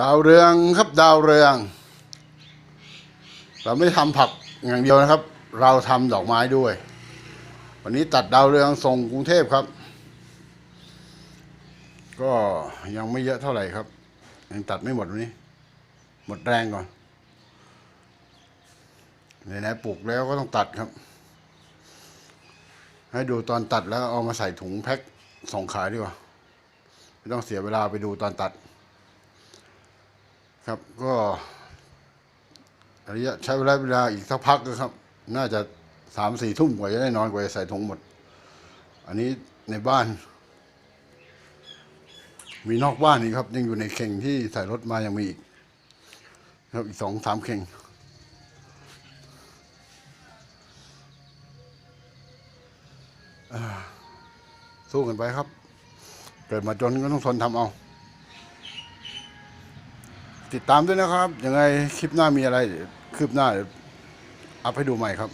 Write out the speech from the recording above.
ดาวเรืองครับดาวเรือง เราไม่ทำผักอย่างเดียวนะครับ เราทำดอกไม้ด้วย วันนี้ตัดดาวเรืองส่งกรุงเทพครับ ก็ยังไม่เยอะเท่าไหร่ครับ ยังตัดไม่หมดวันนี้ หมดแรงก่อนไหนๆปลูกแล้วก็ต้องตัดครับ ให้ดูตอนตัดแล้วเอามาใส่ถุงแพ็คส่งขายดีกว่าไม่ต้องเสียเวลาไปดูตอนตัด ครับก็ระยะใช้เวลาเวลาอีกสักพักนะครับ น่าจะสามสี่ทุ่มกว่าจะได้นอนกว่าจะใส่ถุงหมด อันนี้ในบ้าน มีนอกบ้านอีกครับ ยังอยู่ในเข่งที่ใส่รถมายังมีอีกครับอีกสองสามเข่งสู้กันไปครับ เกิดมาจนก็ต้องทนทำเอา ติดตามด้วยนะครับ ยังไงคลิปหน้ามีอะไรคืบหน้าเอัพให้ดูใหม่ครับ